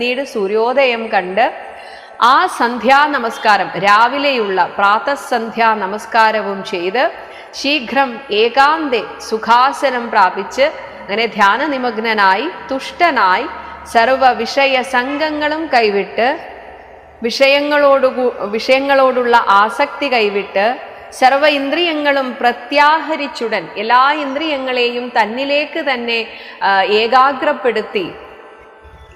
പിന്നീട് സൂര്യോദയം കണ്ട് ആ സന്ധ്യാ നമസ്കാരം രാവിലെയുള്ള പ്രാതസന്ധ്യാ നമസ്കാരവും ചെയ്ത് ശീഘ്രം ഏകാന്തെ സുഖാസനം പ്രാപിച്ച് അങ്ങനെ ധ്യാന ധ്യാനനിമഗ്നനായി തുഷ്ടനായി സർവ വിഷയ സംഘങ്ങളും കൈവിട്ട് വിഷയങ്ങളോടു വിഷയങ്ങളോടുള്ള ആസക്തി കൈവിട്ട് സർവ ഇന്ദ്രിയങ്ങളും പ്രത്യാഹരിച്ചുടൻ എല്ലാ ഇന്ദ്രിയങ്ങളെയും തന്നിലേക്ക് തന്നെ ഏകാഗ്രപ്പെടുത്തി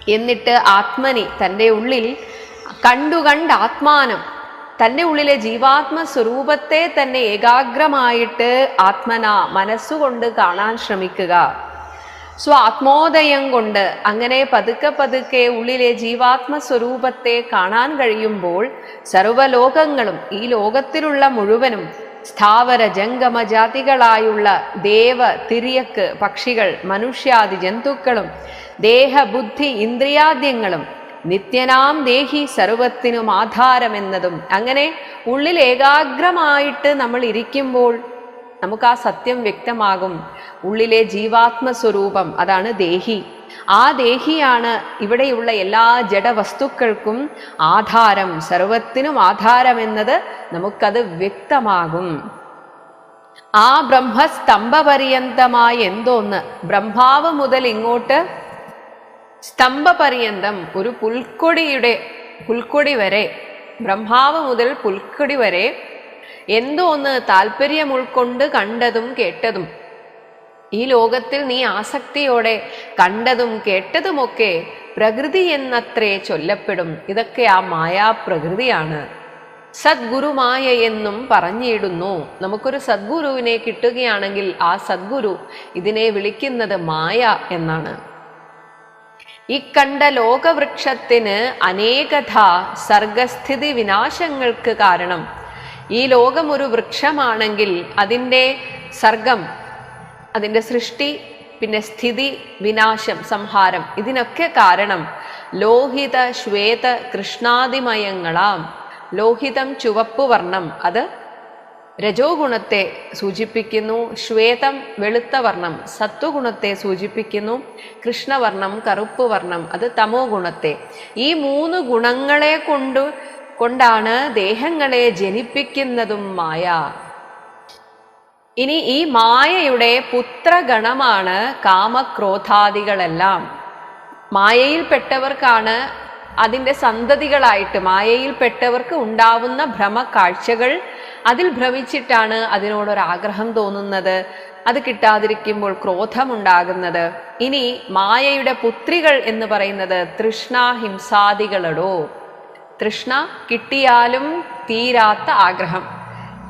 എന്നിട്ട് ആത്മനി തന്റെ ഉള്ളിൽ കണ്ടുകണ്ട് ആത്മാനം തന്റെ ഉള്ളിലെ ജീവാത്മ സ്വരൂപത്തെ തന്നെ ഏകാഗ്രമായിട്ട് ആത്മന മനസ്സുകൊണ്ട് കാണാൻ ശ്രമിക്കുക. സ്വ ആത്മോദയം കൊണ്ട് അങ്ങനെ പതുക്കെ പതുക്കെ ഉള്ളിലെ ജീവാത്മ സ്വരൂപത്തെ കാണാൻ കഴിയുമ്പോൾ സർവലോകങ്ങളും ഈ ലോകത്തിലുള്ള മുഴുവനും സ്ഥാവര ജംഗമ ജാതികളായുള്ള ദേവ തിരിയക്ക് പക്ഷികൾ മനുഷ്യാദി ജന്തുക്കളും ദേഹബുദ്ധി ഇന്ദ്രിയാദ്യങ്ങളും നിത്യനാം ദേഹി സർവത്തിനും ആധാരമെന്നതും. അങ്ങനെ ഉള്ളിൽ ഏകാഗ്രമായിട്ട് നമ്മൾ ഇരിക്കുമ്പോൾ നമുക്ക് ആ സത്യം വ്യക്തമാകും. ഉള്ളിലെ ജീവാത്മ സ്വരൂപം അതാണ് ദേഹി. ആ ദേഹിയാണ് ഇവിടെയുള്ള എല്ലാ ജഡവസ്തുക്കൾക്കും ആധാരം. സർവത്തിനും ആധാരമെന്നത് നമുക്കത് വ്യക്തമാകും. ആ ബ്രഹ്മസ്തംഭപര്യന്തമായ എന്തോന്ന്? ബ്രഹ്മാവ് മുതൽ ഇങ്ങോട്ട് സ്തംഭപര്യന്തം ഒരു പുൽക്കൊടിയുടെ പുൽക്കൊടി വരെ ബ്രഹ്മാവ് മുതൽ പുൽക്കൊടി വരെ എന്തോ ഒന്ന് താല്പര്യം ഉൾക്കൊണ്ട് കണ്ടതും കേട്ടതും? ഈ ലോകത്തിൽ നീ ആസക്തിയോടെ കണ്ടതും കേട്ടതുമൊക്കെ പ്രകൃതി എന്നത്രേ ചൊല്ലപ്പെടും. ഇതൊക്കെ ആ മായാപ്രകൃതിയാണ്. സദ്ഗുരുമായ എന്നും പറഞ്ഞിടുന്നു. നമുക്കൊരു സദ്ഗുരുവിനെ കിട്ടുകയാണെങ്കിൽ ആ സദ്ഗുരു ഇതിനെ വിളിക്കുന്നത് മായ എന്നാണ്. ഈ കണ്ട ലോകവൃക്ഷത്തിന് അനേകഥ സർഗസ്ഥിതി വിനാശങ്ങൾക്ക് കാരണം. ഈ ലോകം ഒരു വൃക്ഷമാണെങ്കിൽ അതിന്റെ സർഗം അതിന്റെ സൃഷ്ടി പിന്നെ സ്ഥിതി വിനാശം സംഹാരം ഇതിനൊക്കെ കാരണം ലോഹിത ശ്വേത കൃഷ്ണാതിമയങ്ങളാം. ലോഹിതം ചുവപ്പ് വർണം അത് രജോ ഗുണത്തെ സൂചിപ്പിക്കുന്നു. ശ്വേതം വെളുത്ത വർണം സത്വഗുണത്തെ സൂചിപ്പിക്കുന്നു. കൃഷ്ണവർണം കറുപ്പ് വർണം അത് തമോ ഗുണത്തെ. ഈ മൂന്ന് ഗുണങ്ങളെ കൊണ്ട് കൊണ്ടാണ് ദേഹങ്ങളെ ജനിപ്പിക്കുന്നതും മായ. ഇനി ഈ മായയുടെ പുത്രഗണമാണ് കാമക്രോധാദികളെല്ലാം. മായയിൽപ്പെട്ടവർക്കാണ് അതിന്റെ സന്തതികളായിട്ട് മായയിൽപ്പെട്ടവർക്ക് ഉണ്ടാവുന്ന ഭ്രമക്കാഴ്ചകൾ അതിൽ ഭ്രമിച്ചിട്ടാണ് അതിനോടൊരാഗ്രഹം തോന്നുന്നത്. അത് കിട്ടാതിരിക്കുമ്പോൾ ക്രോധമുണ്ടാകുന്നത്. ഇനി മായയുടെ പുത്രികൾ എന്ന് പറയുന്നത് തൃഷ്ണ ഹിംസാദികളടോ തൃഷ്ണ കിട്ടിയാലും തീരാത്ത ആഗ്രഹം.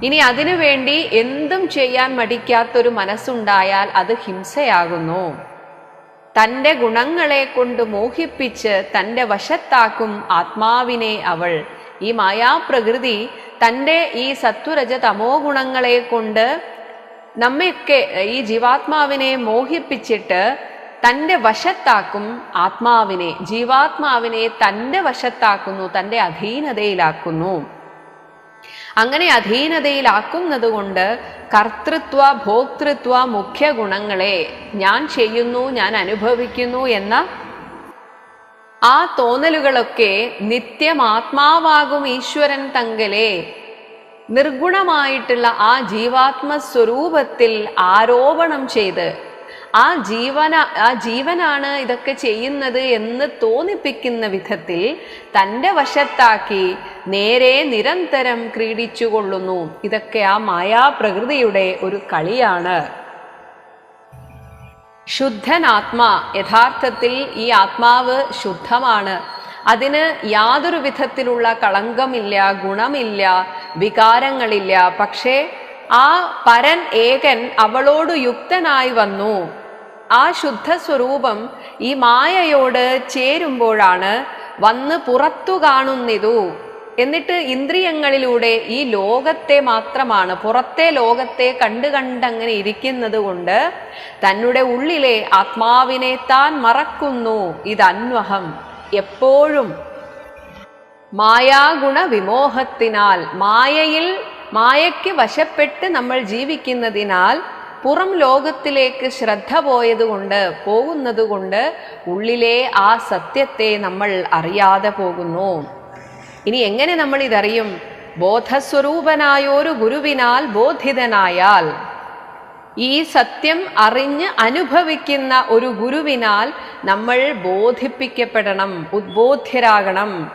ഇനി അതിനു വേണ്ടി എന്തും ചെയ്യാൻ മടിക്കാത്തൊരു മനസ്സുണ്ടായാൽ അത് ഹിംസയാകുന്നു. തന്റെ ഗുണങ്ങളെ കൊണ്ട് മോഹിപ്പിച്ച് തന്റെ വശത്താക്കും ആത്മാവിനെ അവൾ. ഈ മായാപ്രകൃതി തന്റെ ഈ സത്വരജ തമോ ഗുണങ്ങളെ കൊണ്ട് നമ്മയൊക്കെ ഈ ജീവാത്മാവിനെ മോഹിപ്പിച്ചിട്ട് തന്റെ വശത്താക്കും ആത്മാവിനെ ജീവാത്മാവിനെ തന്റെ വശത്താക്കുന്നു തന്റെ അധീനതയിലാക്കുന്നു. അങ്ങനെ അധീനതയിലാക്കുന്നത് കൊണ്ട് കർത്തൃത്വ ഭോക്തൃത്വ മുഖ്യ ഗുണങ്ങളെ ഞാൻ ചെയ്യുന്നു ഞാൻ അനുഭവിക്കുന്നു എന്ന ആ തോന്നലുകളൊക്കെ നിത്യം ആത്മാവാകും ഈശ്വരൻ തങ്കലെ. നിർഗുണമായിട്ടുള്ള ആ ജീവാത്മ സ്വരൂപത്തിൽ ആരോപണം ചെയ്ത് ആ ജീവന ആ ജീവനാണ് ഇതൊക്കെ ചെയ്യുന്നത് എന്ന് തോന്നിപ്പിക്കുന്ന വിധത്തിൽ തന്റെ വശത്താക്കി നേരെ നിരന്തരം ക്രീഡിച്ചു കൊള്ളുന്നു ഇതൊക്കെ ആ മായാപ്രകൃതിയുടെ ഒരു കളിയാണ്. ശുദ്ധനാത്മാ യഥാർത്ഥത്തിൽ ഈ ആത്മാവ് ശുദ്ധമാണ്. അതിന് യാതൊരു വിധത്തിലുള്ള കളങ്കമില്ല ഗുണമില്ല വികാരങ്ങളില്ല. പക്ഷേ ആ പരൻ ഏകൻ അവളോട് യുക്തനായി വന്നു. ആ ശുദ്ധ സ്വരൂപം ഈ മായയോട് ചേരുമ്പോഴാണ് വന്ന് പുറത്തു കാണുന്നിതു. എന്നിട്ട് ഇന്ദ്രിയങ്ങളിലൂടെ ഈ ലോകത്തെ മാത്രമാണ് പുറത്തെ ലോകത്തെ കണ്ടു കണ്ടങ്ങനെ ഇരിക്കുന്നത് കൊണ്ട് തന്നെ ഉള്ളിലെ ആത്മാവിനെ താൻ മറക്കുന്നു. ഇതന്വഹം എപ്പോഴും. മായാഗുണ വിമോഹത്തിനാൽ മായയിൽ മായയ്ക്ക് വശപ്പെട്ട് നമ്മൾ ജീവിക്കുന്നതിനാൽ പുറം ലോകത്തിലേക്ക് ശ്രദ്ധ പോയതുകൊണ്ട് പോകുന്നതുകൊണ്ട് ഉള്ളിലെ ആ സത്യത്തെ നമ്മൾ അറിയാതെ പോകുന്നു. ഇനി എങ്ങനെ നമ്മൾ ഇതറിയും? ബോധസ്വരൂപനായൊരു ഗുരുവിനാൽ ബോധിതനായാൽ. ഈ സത്യം അറിഞ്ഞ് അനുഭവിക്കുന്ന ഒരു ഗുരുവിനാൽ നമ്മൾ ബോധിപ്പിക്കപ്പെടണം ഉദ്ബോധ്യരാകണം.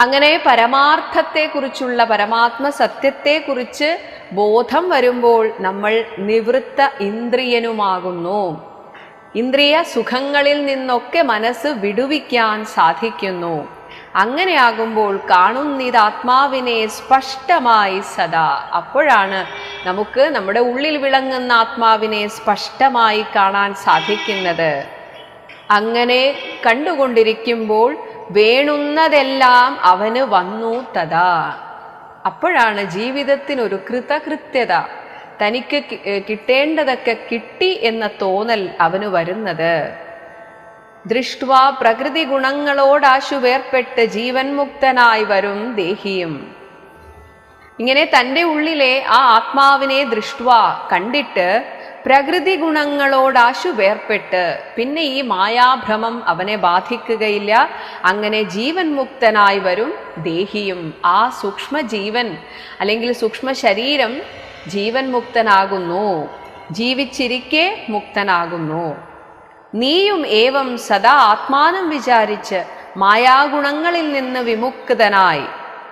അങ്ങനെ പരമാർത്ഥത്തെക്കുറിച്ചുള്ള പരമാത്മ സത്യത്തെക്കുറിച്ച് ബോധം വരുമ്പോൾ നമ്മൾ നിവൃത്ത ഇന്ദ്രിയനുമാകുന്നു. ഇന്ദ്രിയ സുഖങ്ങളിൽ നിന്നൊക്കെ മനസ്സ് വിടുവിക്കാൻ സാധിക്കുന്നു. അങ്ങനെയാകുമ്പോൾ കാണുന്നിത് ആത്മാവിനെ സ്പഷ്ടമായി സദാ. അപ്പോഴാണ് നമുക്ക് നമ്മുടെ ഉള്ളിൽ വിളങ്ങുന്ന ആത്മാവിനെ സ്പഷ്ടമായി കാണാൻ സാധിക്കുന്നത്. അങ്ങനെ കണ്ടുകൊണ്ടിരിക്കുമ്പോൾ വേണുന്നതെല്ലാം അവന് വന്നു തഥാ അപ്പോഴാണ് ജീവിതത്തിനൊരു കൃതകൃത്യത തനിക്ക് കിട്ടേണ്ടതൊക്കെ കിട്ടി എന്ന തോന്നൽ അവന് വരുന്നത്. ദൃഷ്ട്വാ പ്രകൃതി ഗുണങ്ങളോടാശു വേർപ്പെട്ട് ജീവൻ മുക്തനായി വരും ദേഹിയും. ഇങ്ങനെ തന്റെ ഉള്ളിലെ ആ ആത്മാവിനെ ദൃഷ്ട്വ കണ്ടിട്ട് പ്രകൃതി ഗുണങ്ങളോടാശുവേർപ്പെട്ട് പിന്നെ ഈ മായാഭ്രമം അവനെ ബാധിക്കുകയില്ല. അങ്ങനെ ജീവൻ മുക്തനായി വരും ദേഹിയും. ആ സൂക്ഷ്മ ജീവൻ അല്ലെങ്കിൽ സൂക്ഷ്മ ശരീരം ജീവൻ മുക്തനാകുന്നു. ജീവിച്ചിരിക്കെ മുക്തനാകുന്നു. നീയും ഏവം സദാ ആത്മാനം വിചാരിച്ച് മായാഗുണങ്ങളിൽ നിന്ന് വിമുക്തനായി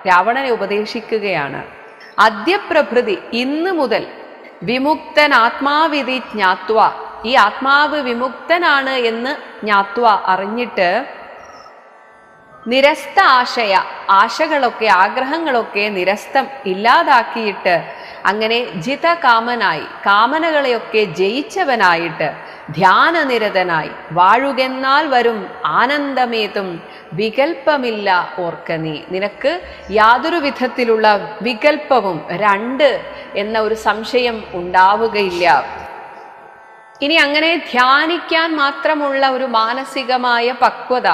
രാവണനെ ഉപദേശിക്കുകയാണ്. അദ്യപ്രഭൃതി ഇന്ന് മുതൽ വിമുക്തൻ ആത്മാവിധി ജ്ഞാത്വ. ഈ ആത്മാവ് വിമുക്തനാണ് എന്ന് ജ്ഞാത്വ അറിഞ്ഞിട്ട് നിരസ്ത ആശയ ആശകളൊക്കെ ആഗ്രഹങ്ങളൊക്കെ നിരസ്തം ഇല്ലാതാക്കിയിട്ട് അങ്ങനെ ജിതകാമനായി കാമനകളെയൊക്കെ ജയിച്ചവനായിട്ട് ധ്യാനനിരതനായി വാഴുകെന്നാൽ വരും ആനന്ദമേതും വികൽപ്പമില്ല ഓർക്ക നീ. നിനക്ക് യാതൊരു വിധത്തിലുള്ള വികൽപ്പവും രണ്ട് എന്ന ഒരു സംശയം ഉണ്ടാവുകയില്ല. ഇനി അങ്ങനെ ധ്യാനിക്കാൻ മാത്രമുള്ള ഒരു മാനസികമായ പക്വത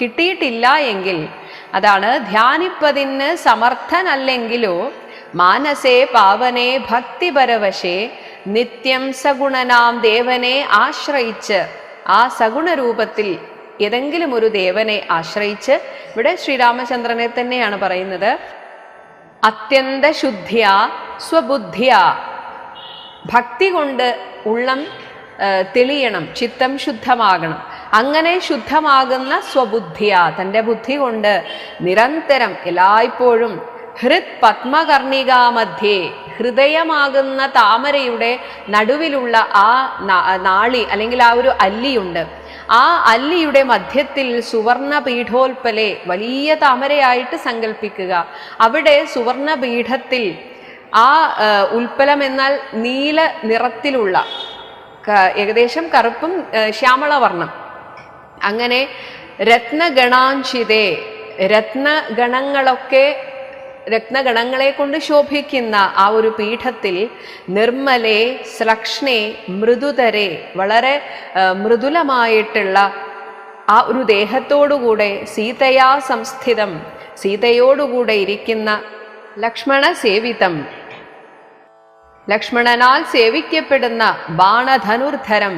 കിട്ടിയിട്ടില്ല എങ്കിൽ അതാണ് ധ്യാനിപ്പതിന് സമർത്ഥനല്ലെങ്കിലോ മാനസേ പാവനെ ഭക്തിപരവശേ നിത്യം സഗുണനാം ദേവനെ ആശ്രയിച്ച് ആ സഗുണരൂപത്തിൽ ഏതെങ്കിലും ഒരു ദേവനെ ആശ്രയിച്ച് ഇവിടെ ശ്രീരാമചന്ദ്രനെ തന്നെയാണ് പറയുന്നത്. അത്യന്ത ശുദ്ധിയ സ്വബുദ്ധിയ. ഭക്തി കൊണ്ട് ഉള്ളം തെളിയണം ചിത്തം ശുദ്ധമാകണം. അങ്ങനെ ശുദ്ധമാകുന്ന സ്വബുദ്ധിയ തന്റെ ബുദ്ധി കൊണ്ട് നിരന്തരം എല്ലായ്പ്പോഴും ഹൃത് പത്മകർണിക മധ്യേ ഹൃദയമാകുന്ന താമരയുടെ നടുവിലുള്ള ആ നാളി അല്ലെങ്കിൽ ആ ഒരു അല്ലിയുണ്ട്. ആ അല്ലിയുടെ മധ്യത്തിൽ സുവർണ പീഠോൽപ്പലെ വലിയ താമരയായിട്ട് സങ്കല്പിക്കുക അവിടെ സുവർണ പീഠത്തിൽ ആ ഉൽപ്പലം എന്നാൽ നീല നിറത്തിലുള്ള ഏകദേശം കറുപ്പും ശ്യാമളവർണം. അങ്ങനെ രത്നഗണാഞ്ചിതേ രത്നഗണങ്ങളൊക്കെ രത്നഗണങ്ങളെ കൊണ്ട് ശോഭിക്കുന്ന ആ ഒരു പീഠത്തിൽ നിർമ്മലെ ശ്ലക്ഷ്ണേ മൃദുതരെ വളരെ മൃദുലമായിട്ടുള്ള ആ ഒരു ദേഹത്തോടുകൂടെ സീതയാ സംസ്ഥിതം സീതയോടുകൂടെ ഇരിക്കുന്ന ലക്ഷ്മണ സേവിതം. ലക്ഷ്മണനാൽ സേവിക്കപ്പെടുന്ന ബാണധനുർധരം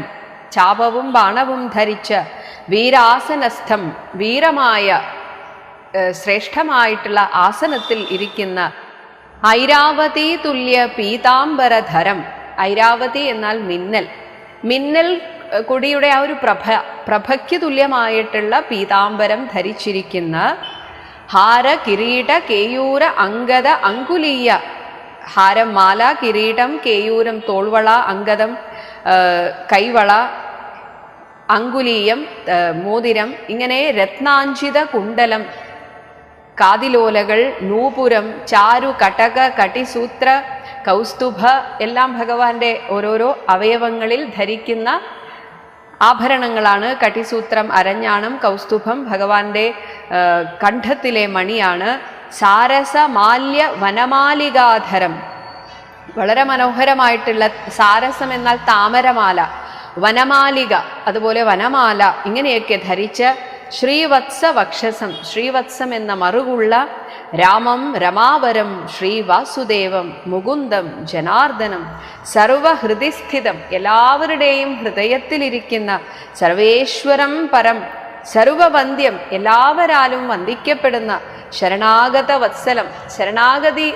ചാപവും ബാണവും ധരിച്ച് വീരാസനസ്ഥം വീരമായ ശ്രേഷ്ഠമായിട്ടുള്ള ആസനത്തിൽ ഇരിക്കുന്ന ഐരാവതി തുല്യ പീതാംബരധരം. ഐരാവതി എന്നാൽ മിന്നൽ. മിന്നൽ കുടിയുടെ ആ ഒരു പ്രഭ പ്രഭയ്ക്ക് തുല്യമായിട്ടുള്ള പീതാംബരം ധരിച്ചിരിക്കുന്ന ഹാര കിരീട കേയൂര അങ്കത അങ്കുലീയ ഹാരം മാല കിരീടം കേയൂരം തോൾവള അങ്കദം കൈവള അങ്കുലീയം മോതിരം ഇങ്ങനെ രത്നാഞ്ചിത കുണ്ടലം കാതിലോലകൾ നൂപുരം ചാരു കടക കട്ടിസൂത്ര കൗസ്തുഭ എല്ലാം ഭഗവാന്റെ ഓരോരോ അവയവങ്ങളിൽ ധരിക്കുന്ന ആഭരണങ്ങളാണ്. കട്ടിസൂത്രം അരഞ്ഞാണം കൗസ്തുഭം ഭഗവാന്റെ കണ്ഠത്തിലെ മണിയാണ്. സാരസ മാല്യ വനമാലികാധരം. വളരെ മനോഹരമായിട്ടുള്ള സാരസം എന്നാൽ താമരമാല വനമാലിക അതുപോലെ വനമാല ഇങ്ങനെയൊക്കെ ധരിച്ച് ശ്രീവത്സ വക്ഷസം ശ്രീവത്സം എന്ന മറുകുള്ള രാമം രമാവരം ശ്രീവാസുദേവം മുകുന്ദം ജനാർദ്ദനം സർവഹൃദിസ്ഥിതം എല്ലാവരുടെയും ഹൃദയത്തിലിരിക്കുന്ന സർവേശ്വരം പരം സർവവന്ദ്യം എല്ലാവരാലും വന്ദിക്കപ്പെടുന്ന ശരണാഗത വത്സലം ശരണാഗതി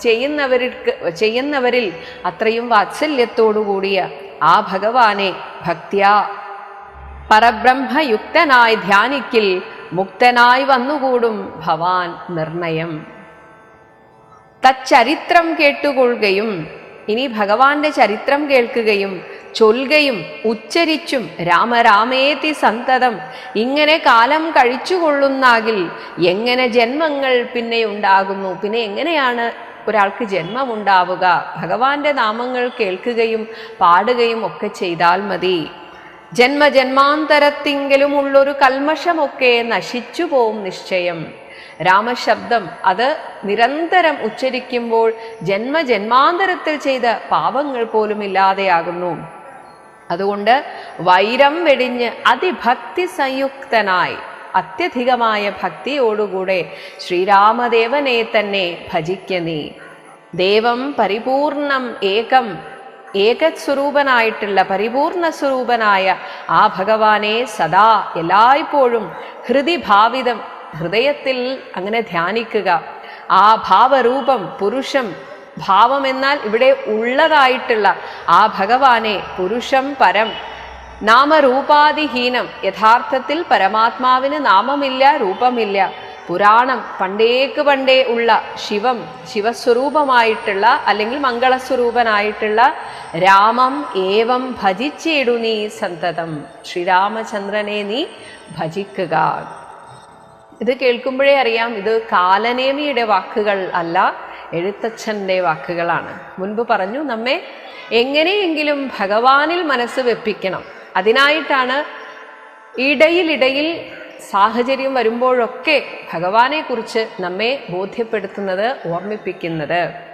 ചെയ്യുന്നവർക്ക് ചെയ്യുന്നവരിൽ അത്രയും വാത്സല്യത്തോടുകൂടിയ ആ ഭഗവാനെ ഭക്ത്യാ പരബ്രഹ്മയുക്തനായി ധ്യാനിക്കിൽ മുക്തനായി വന്നുകൂടും ഭവാൻ നിർണയം. തച്ചരിത്രം കേട്ടുകൊള്ളുകയും ഇനി ഭഗവാന്റെ ചരിത്രം കേൾക്കുകയും ചൊൽകയും ഉച്ചരിച്ചും രാമരാമേതി സന്തതം ഇങ്ങനെ കാലം കഴിച്ചുകൊള്ളുന്നാകിൽ എങ്ങനെ ജന്മങ്ങൾ പിന്നെ ഉണ്ടാകുന്നു? പിന്നെ എങ്ങനെയാണ് ഒരാൾക്ക് ജന്മമുണ്ടാവുക? ഭഗവാന്റെ നാമങ്ങൾ കേൾക്കുകയും പാടുകയും ഒക്കെ ചെയ്താൽ മതി. ജന്മജന്മാന്തരത്തിങ്കിലും ഉള്ളൊരു കൽമഷമൊക്കെ നശിച്ചു പോവും നിശ്ചയം. രാമശബ്ദം അത് നിരന്തരം ഉച്ചരിക്കുമ്പോൾ ജന്മജന്മാന്തരത്തിൽ ചെയ്ത പാപങ്ങൾ പോലും ഇല്ലാതെയാകുന്നു അതുകൊണ്ട് വൈരം വെടിഞ്ഞ് അതിഭക്തി സംയുക്തനായി അത്യധികമായ ഭക്തിയോടുകൂടെ ശ്രീരാമദേവനെ തന്നെ ഭജിക്ക നീ ദേവം പരിപൂർണം ഏകം ഏകസ്വരൂപനായിട്ടുള്ള പരിപൂർണ സ്വരൂപനായ ആ ഭഗവാനെ സദാ എല്ലായ്പ്പോഴും ഹൃദി ഭാവിതം ഹൃദയത്തിൽ അങ്ങനെ ധ്യാനിക്കുക. ആ ഭാവരൂപം പുരുഷം ഭാവം എന്നാൽ ഇവിടെ ഉള്ളതായിട്ടുള്ള ആ ഭഗവാനെ പുരുഷം പരം നാമരൂപാതിഹീനം യഥാർത്ഥത്തിൽ പരമാത്മാവിന് നാമമില്ല രൂപമില്ല. പുരാണം പണ്ടേക്ക് പണ്ടേ ഉള്ള ശിവം ശിവസ്വരൂപമായിട്ടുള്ള അല്ലെങ്കിൽ മംഗളസ്വരൂപനായിട്ടുള്ള രാമം ഏവം ഭജിച്ചിടു നീ സന്തതം. ശ്രീരാമചന്ദ്രനെ നീ ഭജിക്കുക. ഇത് കേൾക്കുമ്പോഴേ അറിയാം ഇത് കാലനേമിയുടെ വാക്കുകൾ അല്ല എഴുത്തച്ഛന്റെ വാക്കുകളാണ്. മുൻപ് പറഞ്ഞു നമ്മെ എങ്ങനെയെങ്കിലും ഭഗവാനിൽ മനസ്സ് വെപ്പിക്കണം. അതിനായിട്ടാണ് ഇടയിലിടയിൽ സാഹചര്യം വരുമ്പോഴൊക്കെ ഭഗവാനെക്കുറിച്ച് നമ്മെ ബോധ്യപ്പെടുത്തുന്നത് ഓർമ്മിപ്പിക്കുന്നത്.